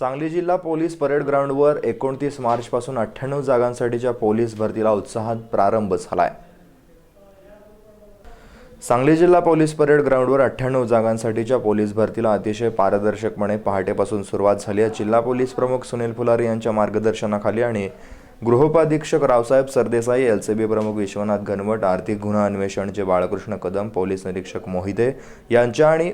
सांगली जिल्हा police parade ग्राउंडवर एकोणतीस मार्चपासून अठ्ठ्याण्णव जागांसाठीच्या पोलीस भरतीला उत्साहात प्रारंभ झाला आहे सांगली जिल्हा पोलीस परेड ग्राउंडवर अठ्ठ्याण्णव जागांसाठीच्या पोलीस भरतीला अतिशय पारदर्शकपणे पहाटेपासून सुरुवात झाली आहे. जिल्हा पोलीस प्रमुख सुनील फुलारी यांच्या मार्गदर्शनाखाली आणि गृहोपाधीक्षक Raosaheb Sardesai L C B प्रमुख विश्वनाथ घनवट आर्थिक गुन्हा अन्वेषणचे बाळकृष्ण कदम पोलीस निरीक्षक मोहिते यांच्या आणि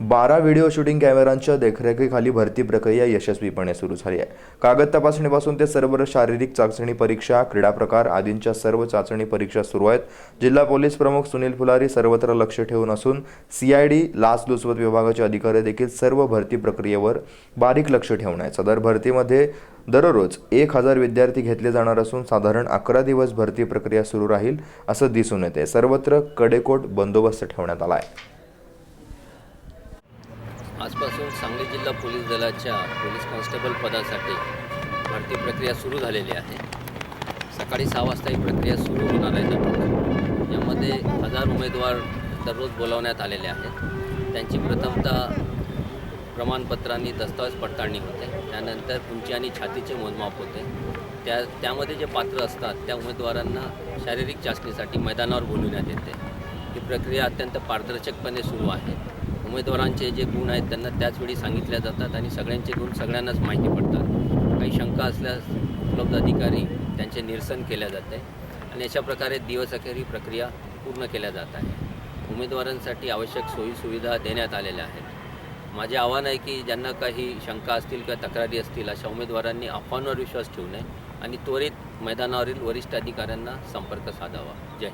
बारा व्हिडिओ शूटिंग कॅमेरांच्या देखरेखीखाली भरती प्रक्रिया यशस्वीपणे सुरू झाली आहे. कागद तपासणीपासून ते सर्व शारीरिक चाचणी परीक्षा क्रीडा प्रकार आदींच्या सर्व चाचणी परीक्षा सुरू आहेत. जिल्हा पोलीस प्रमुख सुनील फुलारी सर्वत्र लक्ष ठेवून असून सीआयडी लाचलुचपत विभागाचे अधिकारी देखील सर्व भरती प्रक्रियेवर बारीक लक्ष ठेवून आहेत. सदर भरतीमध्ये दररोज एक हजार विद्यार्थी घेतले जाणार असून साधारण अकरा दिवस भरती प्रक्रिया सुरू राहील असं दिसून येते. सर्वत्र कडेकोट बंदोबस्त ठेवण्यात आला आहे. आजपासून सांगली जिल्हा पोलीस दलाच्या पोलीस कॉन्स्टेबल पदासाठी भरती प्रक्रिया सुरू झालेली आहे. सकाळी सहा वाजता ही प्रक्रिया सुरू होणार आहे. यामध्ये हजार उमेदवार दररोज बोलावण्यात आलेले आहेत. त्यांची प्रथमतः प्रमाणपत्रांनी दस्तावेज पडताळणी होते. त्यानंतर उंची आणि छातीचे मोजमाप होते. त्या त्यामध्ये जे पात्र असतात त्या उमेदवारांना शारीरिक चाचणीसाठी मैदानावर बोलवण्यात येते. ही प्रक्रिया अत्यंत पारदर्शकपणे सुरू आहे. उमेदवारांचे जे गुण आहेत त्यांना त्याचवेळी सांगितल्या जातात आणि सगळ्यांचे गुण सगळ्यांनाच माहिती पडतात. काही शंका असल्यास उपलब्ध अधिकारी त्यांचे निरसन केल्या जाते आणि अशा प्रकारे दिवसअखेर ही प्रक्रिया पूर्ण केल्या जात आहे. उमेदवारांसाठी आवश्यक सोयीसुविधा देण्यात आलेल्या आहेत. माझे आव्हान आहे की ज्यांना काही शंका असतील किंवा तक्रारी असतील अशा उमेदवारांनी अफवांवर विश्वास ठेवू नये आणि त्वरित मैदानावरील वरिष्ठ अधिकाऱ्यांना संपर्क साधावा. जय